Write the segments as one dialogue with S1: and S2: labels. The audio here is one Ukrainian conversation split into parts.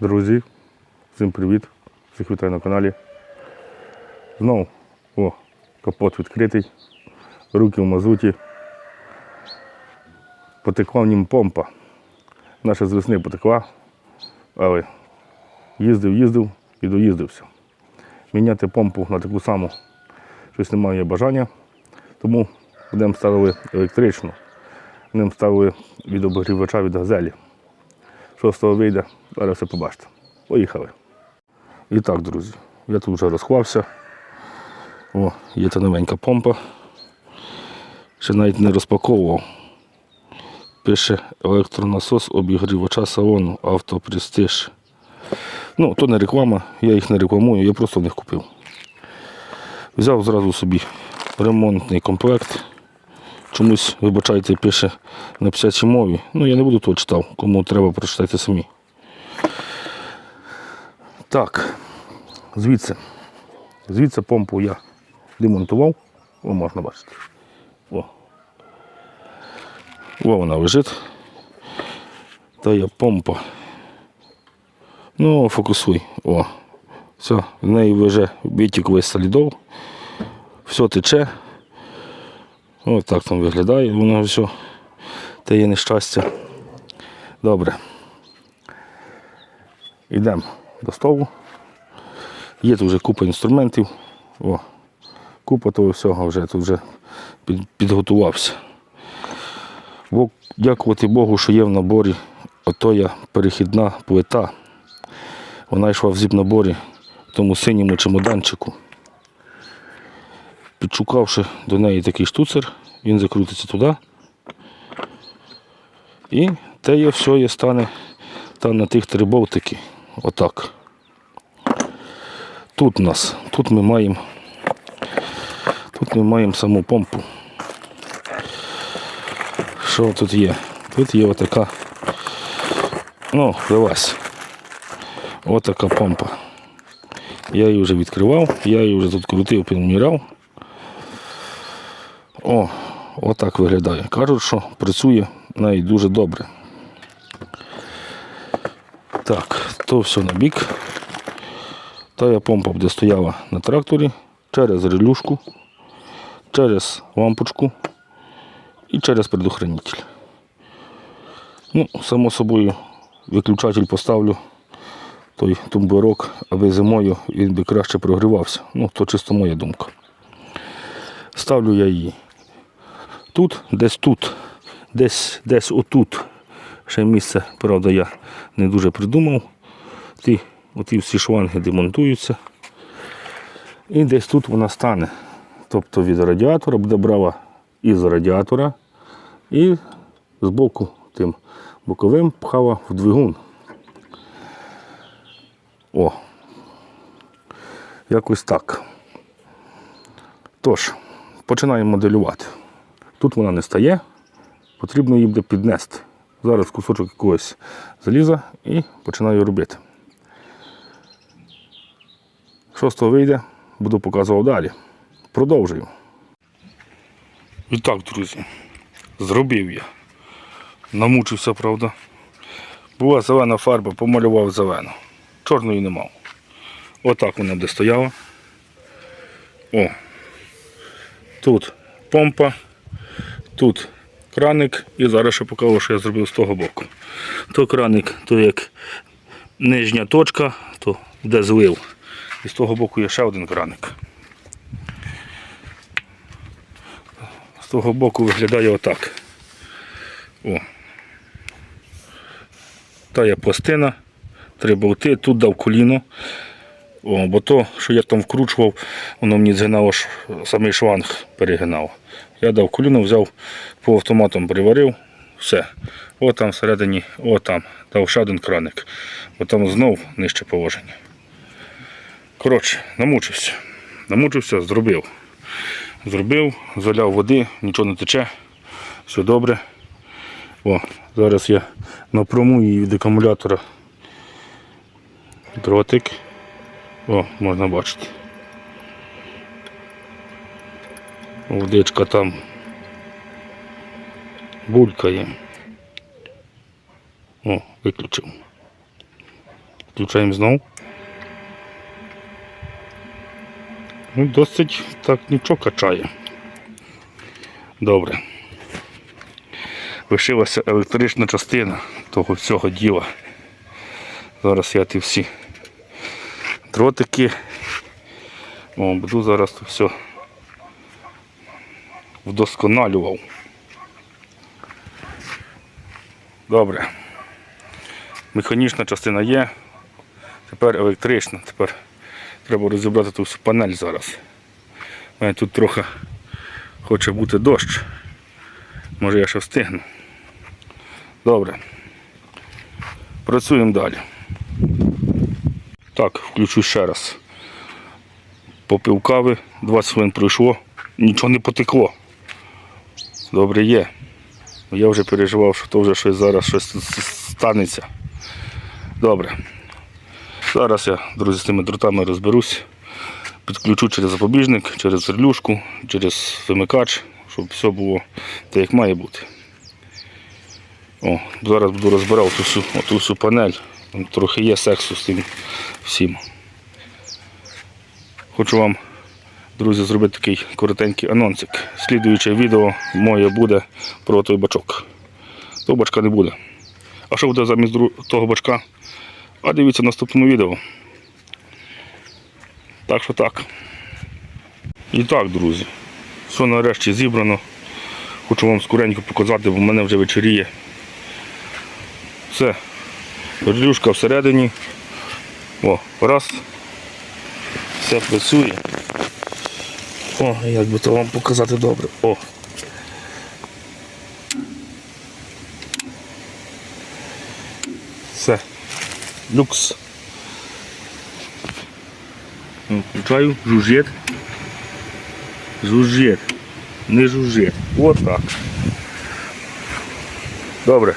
S1: Друзі, всім привіт! Всіх вітаю на каналі. Знову о, капот відкритий, руки в мазуті. Потекла в нім помпа. Наша з весни потекла, але їздив, їздив і доїздився. Міняти помпу на таку саму щось немає бажання, тому будемо ставили електричну. Будемо ставили від обігрівача від газелі. Що з того вийде, зараз все побачите. Поїхали. І так, друзі, я тут вже розхвався. О, є та новенька помпа. Ще навіть не розпаковував. Пише електронасос обігрівача салону автопрестиж. Ну, то не реклама, я їх не рекламую, я просто в них купив. Взяв зразу собі ремонтний комплект. Чомусь, вибачайте, пише на псячій мові. Ну, я не буду того читав, кому треба прочитайте самі. Так, звідси. Звідси помпу я демонтував. О, можна бачити. О. О, вона лежить. Та є помпа. Ну, фокусуй. О. Все, в неї вже витік весь солідол. Все тече. Ось так там виглядає, воно все. Те є нещастя. Добре. Йдемо до столу. Є тут вже купа інструментів. О, купа того всього вже тут вже підготувався. Бо, дякувати Богу, що є в наборі ото я перехідна плита. Вона йшла в зіп-наборі в тому синьому чемоданчику. Підшукавши до неї такий штуцер, він закрутиться туди. І те є все є стане там на тих три болтики. Отак. Тут у нас, тут ми маємо, тут ми маємо саму помпу. Що тут є? Тут є отака, ну, вилазь. Отака помпа. Я її вже відкривав, я її вже тут крутив, підміряв. О, отак виглядає. Кажуть, що працює навіть дуже добре. Так, то все на бік. Та помпа буде стояла на тракторі через релюшку, через лампочку і через предохранитель. Ну, само собою, виключатель поставлю той тумбирок, аби зимою він би краще прогрівався. Ну, то чисто моя думка. Ставлю я її тут, десь тут, десь десь отут. Ще місце, правда, я не дуже придумав. Ті, оті всі шланги демонтуються. І десь тут вона стане. Тобто від радіатора буде брава із радіатора і з боку тим боковим пхала в двигун. О, якось так. Тож, починаємо моделювати. Тут вона не стає, потрібно її буде піднести. Зараз кусочок якогось заліза і починаю робити. Що з того вийде, буду показувати далі. Продовжую. І так, друзі, зробив я. Намучився, правда. Була зелена фарба, помалював зелену. Чорної не мав. Отак вона буде стояла. О. Тут помпа, тут краник і зараз ще покажу, що я зробив з того боку. То краник, то як нижня точка, то де злив. І з того боку є ще один краник. З того боку виглядає отак. О. Та є пластина, три болти, тут дав коліно. О, бо то, що я там вкручував, воно мені згинало самий шланг перегинав. Я дав коліно, взяв по автоматам приварив, все. О там всередині, о там, дав ще один краник. Бо там знов нижче положення. Коротше, намучився. Намучився, зробив. Зробив, заляв води, нічого не тече, все добре. О, зараз я напрямую її від акумулятора дротик. О, можна бачити. Водичка там булькає. О, виключив. Включаємо знову. Ну, досить так нічого качає. Добре. Лишилася електрична частина того всього діла. Зараз я ті всі дротики. О, буду зараз все вдосконалював. Добре. Механічна частина є. Тепер електрична. Тепер треба розібрати ту всю панель зараз. У мене тут трохи хоче бути дощ. Може я ще встигну. Добре. Працюємо далі. Так, включу ще раз. Попив кави, 20 хвилин пройшло, нічого не потекло. Добре є. Я вже переживав, що то вже щось зараз щось станеться. Добре. Зараз я, друзі, з тими дротами розберусь. Підключу через запобіжник, через релюшку, через вимикач, щоб все було так, як має бути. О, зараз буду розбирати ту всю, оту всю панель. Там Трохи є сексу з тим всім. Хочу вам, друзі, зробити такий коротенький анонсик. Слідуюче відео моє буде про той бачок. Того бачка не буде. А що буде замість того бачка? А дивіться наступному відео. Так що так. І так, друзі. Все нарешті зібрано. Хочу вам скоренько показати, бо в мене вже вечоріє. Все. Релюшка всередині. О, раз. Все працює. О, як би то вам показати добре. О. Все. Люкс. Ну, Включаю, жужжит. Жужжит. Не жужжит. От так. Добре.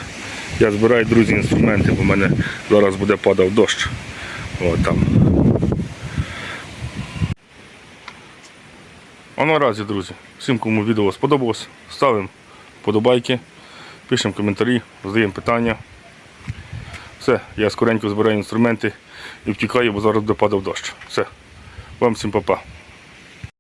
S1: Я збираю, друзі, інструменти, бо в мене зараз буде падав дощ. О, там. А наразі, друзі, всім, кому відео сподобалось, ставимо вподобайки, пишемо коментарі, задаємо питання. Все, я скоренько збираю інструменти і втікаю, бо зараз допадав дощ. Все. Вам всім па-па.